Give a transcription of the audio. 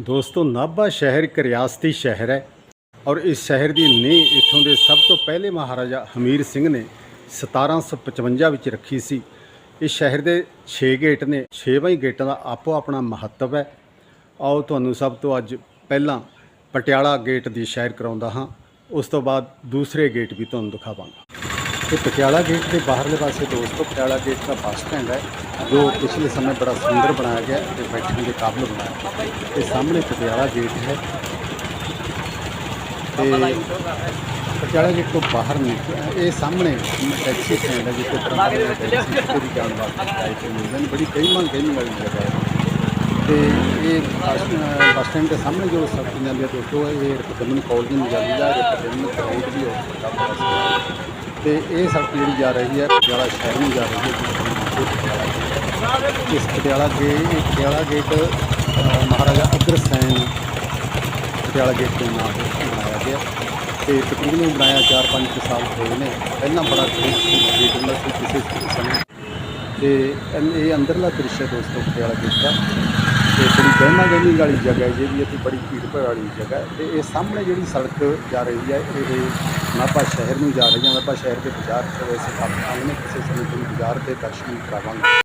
ਦੋਸਤੋ, ਨਾਭਾ ਸ਼ਹਿਰ ਇੱਕ ਰਿਆਸਤੀ ਸ਼ਹਿਰ ਹੈ ਔਰ ਇਸ ਸ਼ਹਿਰ ਦੀ ਨੀਂਹ ਇੱਥੋਂ ਦੇ ਸਭ ਤੋਂ ਪਹਿਲੇ ਮਹਾਰਾਜਾ ਹਮੀਰ ਸਿੰਘ ਨੇ 1755 ਵਿੱਚ ਰੱਖੀ ਸੀ। ਇਸ ਸ਼ਹਿਰ ਦੇ 6 ਗੇਟ ਨੇ 6ਵਾਂ ਹੀ ਗੇਟਾਂ ਦਾ ਆਪੋ ਆਪਣਾ ਮਹੱਤਵ ਹੈ। ਆਓ ਤੁਹਾਨੂੰ ਸਭ ਤੋਂ ਅੱਜ ਪਹਿਲਾਂ ਪਟਿਆਲਾ ਗੇਟ ਦੀ ਸੈਰ ਕਰਾਉਂਦਾ ਹਾਂ। ਉਸ ਤੋਂ ਬਾਅਦ ਦੂਸਰੇ ਗੇਟ ਵੀ ਤੁਹਾਨੂੰ ਦਿਖਾਵਾਂਗਾ। ਤੇ ਪਟਿਆਲਾ ਗੇਟ ਦੇ ਬਾਹਰਲੇ ਪਾਸੇ ਦੋਸਤੋ, ਪਟਿਆਲਾ ਗੇਟ ਦਾ ਬੱਸ ਸਟੈਂਡ ਹੈ, ਜੋ ਪਿਛਲੇ ਸਮੇਂ ਬੜਾ ਸੁੰਦਰ ਬਣਾਇਆ ਗਿਆ ਹੈ ਤੇ ਬੈਠਣ ਦੇ ਕਾਬਲ ਬਣਾਇਆ ਗਿਆ ਤੇ ਸਾਹਮਣੇ ਪਟਿਆਲਾ ਗੇਟ ਹੈ। ਤੇ ਪਟਿਆਲਾ ਗੇਟ ਤੋਂ ਬਾਹਰ ਨਿਕਲ ਇਹ ਸਾਹਮਣੇ ਟੈਕਸੀ ਸਟੈਂਡ ਹੈ, ਜਿੱਥੇ ਤਰ੍ਹਾਂ ਤਰ੍ਹਾਂ ਪੂਰੀ ਜਾਣ ਵਾਸਤੇ ਟਾਈਪ ਮਿਲਦੇ ਬੜੀ ਕਈ ਕਈ ਵਾਲੀ ਜਗ੍ਹਾ ਹੈ। ਤੇ ਇਹ ਬੱਸ ਬੱਸ ਸਟੈਂਡ ਦੇ ਸਾਹਮਣੇ ਜੋ ਸੜਕ ਜਾਂਦੀ ਹੈ ਦੋਸਤੋ, ਇਹ ਰਕਦਮਨ ਕਾਲਜ ਦੀ ਜਾਂਦੀ ਹੈ ਰਕਦਮਨ ਗਰਾਊਂਡ ਵੀ ਹੋ। ਸਕਦਾ ਤੇ ਇਹ ਸੜਕ ਜਿਹੜੀ ਜਾ ਰਹੀ ਹੈ ਪਟਿਆਲਾ ਸ਼ਹਿਰ ਨੂੰ ਜਾ ਰਹੀ ਹੈ ਇਸ ਪਟਿਆਲਾ ਗੇਟ। ਪਟਿਆਲਾ ਗੇਟ ਅ, ਮਹਾਰਾਜਾ ਅਗਰਸੈਨ ਪਟਿਆਲਾ ਗੇਟ ਦੇ ਨਾਮ ਤੇ ਬਣਾਇਆ ਗਿਆ। ਤੇ ਤਕਰੀਬਨ ਇਹ ਬਣਾਇਆ 4-5 ਸਾਲ ਹੋਏ ਨੇ। ਪਹਿਲਾਂ ਬੜਾ ਖੂਬਸੂਰਤ ਗੇਟ ਹੁੰਦਾ ਸੀ ਕਿਸੇ ਸਮੇਂ। ਤੇ ਇਹ ਅੰਦਰਲਾ ਦ੍ਰਿਸ਼ ਹੈ ਦੋਸਤੋ ਪਟਿਆਲਾ ਗੇਟ ਦਾ। ਤੇ ਬੜੀ ਗਹਿਮਾ ਗਹਿਮੀ ਵਾਲੀ ਜਗ੍ਹਾ ਹੈ ਜਿਹੜੀ ਇੱਥੇ ਬੜੀ ਭੀੜ ਭਾੜ ਵਾਲੀ ਜਗ੍ਹਾ ਹੈ ਤੇ ਇਹ ਸਾਹਮਣੇ ਜਿਹੜੀ ਸੜਕ ਜਾ ਰਹੀ ਹੈ, ਇਹ ਨਾਭਾ ਸ਼ਹਿਰ ਨੂੰ ਜਾ ਰਹੀ ਹੈ ਨਾਭਾ ਸ਼ਹਿਰ ਦੇ ਬਾਜ਼ਾਰ ਤੇ ਵੈਸੇ ਕਾਫੀ ਨੇ ਕਿਸੇ ਸਮੇਂ ਤੁਹਾਨੂੰ ਬਾਜ਼ਾਰ ਦੇ ਦਰਸ਼ਨ ਕਰਾਵਾਂਗੇ।